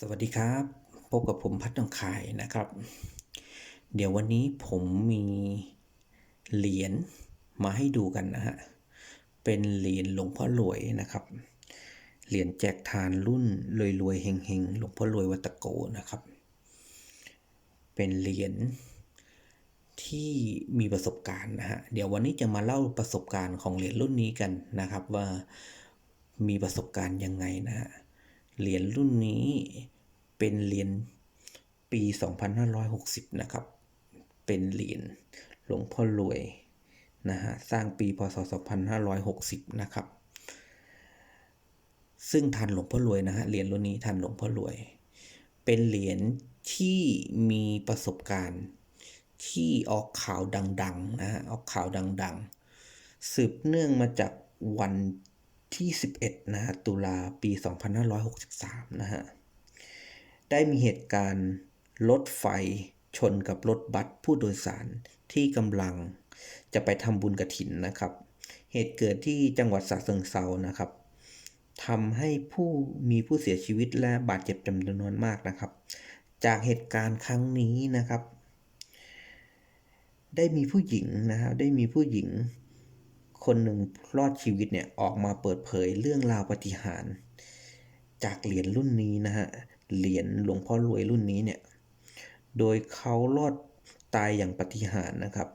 สวัสดีครับ พบกับผมพัฒนองคายนะครับ เดี๋ยววันนี้ผมมีเหรียญมาให้ดูกันนะฮะ เป็นเหรียญหลวงพ่อรวยนะครับ เหรียญแจกทานรุ่นรวยรวยๆเฮงเฮงๆหลวงพ่อรวยวัตโกนะครับ เป็นเหรียญที่มีประสบการณ์นะฮะ เดี๋ยววันนี้จะมาเล่าประสบการณ์ของเหรียญรุ่นนี้กันนะครับ ว่ามีประสบการณ์ยังไงนะฮะ เหรียญรุ่นนี้เป็นเหรียญปี 2560 นะครับ เป็นเหรียญหลวงพ่อรวยนะฮะ สร้างปีพศ 2560 นะครับ ซึ่งทันหลวงพ่อรวยนะฮะ เหรียญรุ่นนี้ทันหลวงพ่อรวย เป็นเหรียญที่มีประสบการณ์ที่ออกข่าวดังๆนะฮะ ออกข่าวดังๆ สืบเนื่องมาจากวัน ที่ 11 นะฮะ ตุลาปี 2563 นะฮะ ได้มีเหตุการณ์รถไฟชนกับรถบัสผู้โดยสารที่กำลังจะไปทำบุญกระถินนะครับ เหตุเกิดที่จังหวัดสระเชิงเซานะครับทำให้ผู้มีผู้เสียชีวิตและบาดเจ็บจำนวนมากนะครับ จากเหตุการณ์ครั้งนี้นะครับ ได้มีผู้หญิงนะฮะได้มีผู้หญิง คนหนึ่งรอดชีวิตเนี่ยออกมาเปิดเผยเรื่องราวปฏิหาร จากเหรียญรุ่นนี้นะฮะเหรียญหลวงพ่อรวยรุ่นนี้เนี่ยโดยเขารอดตายอย่างปฏิหารนะครับ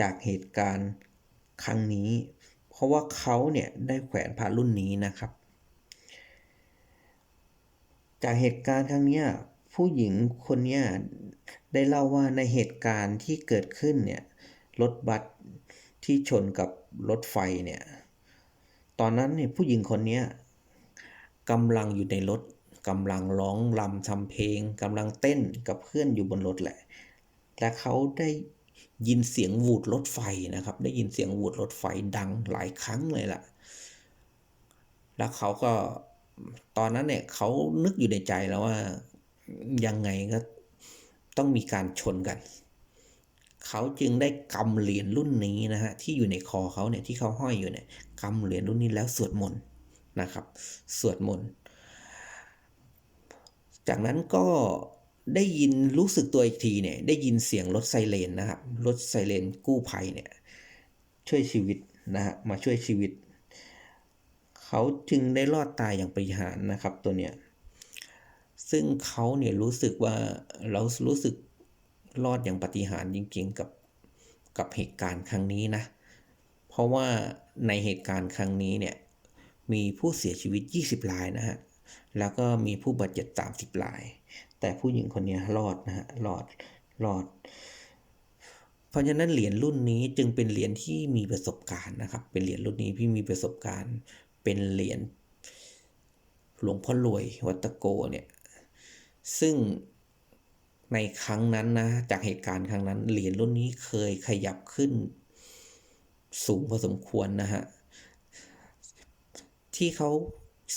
จากเหตุการณ์ครั้งนี้ เพราะว่าเขาเนี่ยได้แขวนพระรุ่นนี้นะครับ จากเหตุการณ์ครั้งนี้ผู้หญิงคนนี้ได้เล่าว่าในเหตุการณ์ที่เกิดขึ้นเนี่ยรถบัส ที่ชนกับรถไฟเนี่ย ตอนนั้นเนี่ยผู้หญิงคนนี้กำลังอยู่ในรถกำลังร้องรำทำเพลงกำลังเต้นกับเพื่อนอยู่บนรถแหละ และเขาได้ยินเสียงวูดรถไฟนะครับ ได้ยินเสียงวูดรถไฟดังหลายครั้งเลยล่ะ แล้วเขาก็ตอนนั้นเนี่ยเขานึกอยู่ในใจแล้วว่ายังไงก็ต้องมีการชนกัน เขาจึงได้กำเหรียญรุ่นนี้นะฮะที่อยู่ในคอเขาเนี่ยที่เขาห้อยอยู่เนี่ยกำเหรียญรุ่นนี้แล้วสวดมนต์นะครับ สวดมนต์จากนั้นก็ได้ยินรู้สึกตัวอีกทีเนี่ยได้ยินเสียงรถไซเรนนะครับรถไซเรนกู้ภัยเนี่ยช่วยชีวิตนะฮะมาช่วยชีวิต เขาจึงได้รอดตายอย่างปาฏิหารนะครับตัวเนี้ยซึ่งเขาเนี่ยรู้สึกว่าเรารู้สึก รอดอย่างปฏิหาริย์จริงๆกับกับเหตุการณ์ครั้งนี้นะ เพราะว่าในเหตุการณ์ครั้งนี้เนี่ยมีผู้เสียชีวิต 20รายนะฮะ แล้วก็มีผู้บาดเจ็บ 30ราย แต่ผู้หญิงคนนี้รอดนะฮะ รอด รอด เพราะฉะนั้นเหรียญรุ่นนี้จึงเป็นเหรียญที่มีประสบการณ์นะครับ เป็นเหรียญรุ่นนี้ที่มีประสบการณ์ เป็นเหรียญหลวงพ่อรวยวัตโกเนี่ย ซึ่ง ในครั้งนั้นนะ จากเหตุการณ์ครั้งนั้น เหรียญรุ่นนี้เคยขยับขึ้น สูงพอสมควรนะฮะ ที่เขา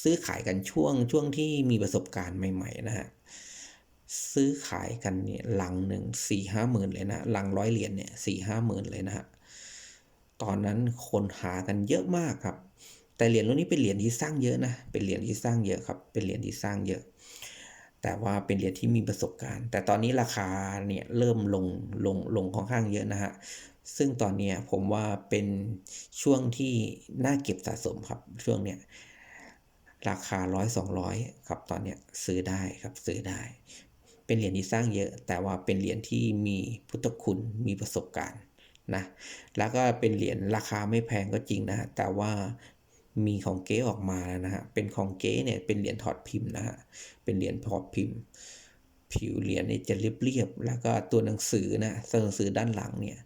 ซื้อขายกันช่วงช่วงที่มีประสบการณ์ใหม่ ๆ นะฮะ ซื้อขายกันเนี่ยหลังหนึ่งสี่ห้าหมื่นเลยนะหลังร้อยเหรียญเนี่ยสี่ห้าหมื่นเลยนะฮะ ตอนนั้นคนหากันเยอะมากครับ แต่เหรียญรุ่นนี้เป็นเหรียญที่สร้างเยอะนะ เป็นเหรียญที่สร้างเยอะครับ เป็นเหรียญที่สร้างเยอะ แต่ว่าเป็นเหรียญที่มีประสบการณ์ แต่ตอนนี้ราคาเนี่ยเริ่มลงลงลงค่อนข้างเยอะนะฮะ ซึ่งตอนนี้ผมว่าเป็นช่วงที่น่าเก็บสะสมครับ ช่วงเนี้ยราคาร้อยสองร้อยครับตอนเนี้ยซื้อได้ครับซื้อได้ เป็นเหรียญที่สร้างเยอะ แต่ว่าเป็นเหรียญที่มีพุทธคุณมีประสบการณ์นะแล้วก็เป็นเหรียญราคาไม่แพงก็จริงนะ แต่ว่า มีของเก๊ออกมาแล้วนะฮะ เป็นของเก๊เนี่ยเป็นเหรียญถอดพิมพ์นะฮะ เป็นเหรียญถอดพิมพ์ ผิวเหรียญเนี่ยจะเรียบๆ แล้วก็ตัวหนังสือนะ ตัวหนังสือด้านหลังเนี่ย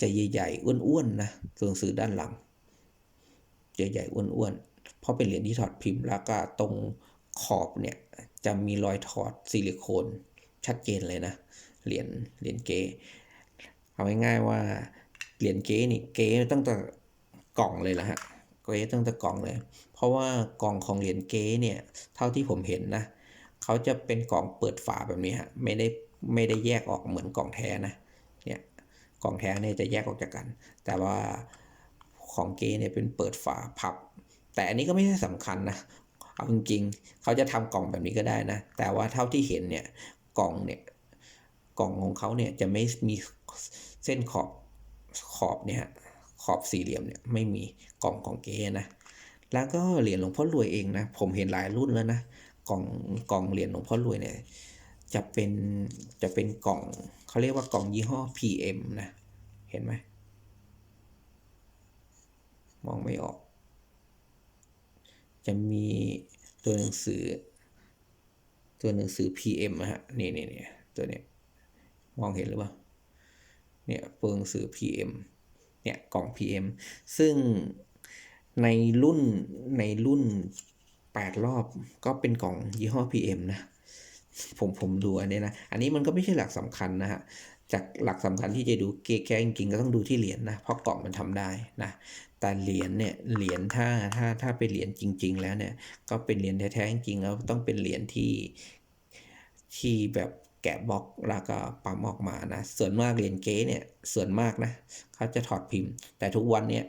จะใหญ่ๆ อ้วนๆ นะ ตัวหนังสือด้านหลังใหญ่ๆ อ้วนๆ เพราะเป็นเหรียญที่ถอดพิมพ์ แล้วก็ตรงขอบเนี่ยจะมีรอยถอดซิลิโคนชัดเจนเลยนะ เหรียญ เหรียญเก๊เอาง่ายๆว่า เหรียญเก๊นี่ เก๊ตั้งแต่กล่องเลยละฮะ เก๊ตั้งแต่กล่องเลย เพราะว่ากล่องของเหรียญเก๊เนี่ยเท่าที่ผมเห็นนะเขาจะเป็นกล่องเปิดฝาแบบนี้ฮะไม่ได้ไม่ได้แยกออกเหมือนกล่องแท้นะเนี่ยกล่องแท้เนี่ยจะแยกออกจากกัน แต่ว่าของเก๊เนี่ยเป็นเปิดฝาพับ แต่อันนี้ก็ไม่ใช่สำคัญนะเอาจริงๆเขาจะทำกล่องแบบนี้ก็ได้นะ แต่ว่าเท่าที่เห็นเนี่ยกล่องเนี่ยกล่องของเขาเนี่ยจะไม่มีเส้นขอบขอบเนี่ย ขอบสี่เหลี่ยมเนี่ยไม่มีกล่องของเก๊นะ แล้วก็เหรียญหลวงพ่อรวยเองนะ ผมเห็นหลายรุ่นแล้วนะกล่องกล่องเหรียญหลวงพ่อรวยเนี่ยจะเป็นจะเป็นกล่องเขาเรียกว่ากล่องยี่ห้อ PM นะ เห็นไหมมองไม่ออก จะมีตัวหนังสือ ตัวหนังสือ PM นะฮะนี่นี่นี่ตัวเนี้ยมองเห็นหรือเปล่าเนี่ยตัวหนังสือ PM เนี่ยกล่อง PM ซึ่งในรุ่นในรุ่น 8 รอบก็เป็นกล่องยี่ห้อ PM นะ ผมผมดูอันนี้นะ อันนี้มันก็ไม่ใช่หลักสำคัญนะฮะจากหลักสำคัญที่จะดูเกแก้จริงๆก็ต้องดูที่เหรียญนะเพราะกล่องมันทำได้นะแต่เหรียญเนี่ยเหรียญถ้าถ้าถ้าเป็นเหรียญจริง ๆ แล้วเนี่ยก็เป็นเหรียญแท้ๆจริงแล้วต้องเป็นเหรียญที่ที่แบบ แกะบล็อกแล้วก็ปั๊มออกมานะ ส่วนมากเหรียญเก๊เนี่ยส่วนมากนะเขาจะถอดพิมพ์ แต่ทุกวันเนี่ย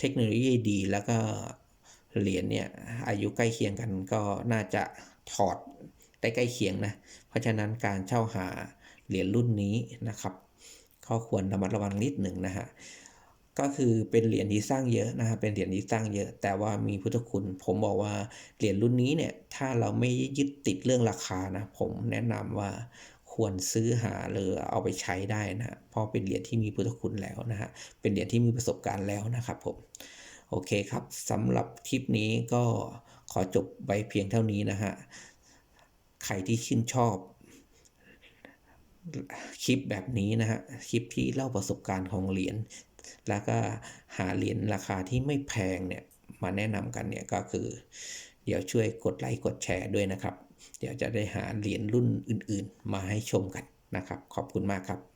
เทคโนโลยีดีแล้วก็เหรียญเนี่ยอายุใกล้เคียงกันก็น่าจะถอดได้ใกล้เคียงนะ เพราะฉะนั้นการเช่าหาเหรียญรุ่นนี้นะครับก็ควรระมัดระวังนิดหนึ่งนะฮะ ก็คือเป็นเหรียญที่สร้างเยอะนะครับเป็นเหรียญที่สร้างเยอะ แต่ว่ามีพุทธคุณ ผมบอกว่าเหรียญรุ่นนี้เนี่ยถ้าเราไม่ยึดติดเรื่องราคานะผมแนะนำว่าควรซื้อหาหรือเอาไปใช้ได้นะเพราะเป็นเหรียญที่มีพุทธคุณแล้วนะฮะเป็นเหรียญที่มีประสบการณ์แล้วนะครับผมโอเคครับสำหรับคลิปนี้ก็ขอจบไปเพียงเท่านี้นะฮะใครที่ชื่นชอบคลิปแบบนี้นะฮะคลิปที่เล่าประสบการณ์ของเหรียญ แล้วก็หาเหรียญราคาที่ไม่แพงเนี่ยมาแนะนำกันเนี่ยก็คือ เดี๋ยวช่วยกดไลค์กดแชร์ด้วยนะครับ เดี๋ยวจะได้หาเหรียญรุ่นอื่น ๆ มาให้ชมกันนะครับ ขอบคุณมากครับ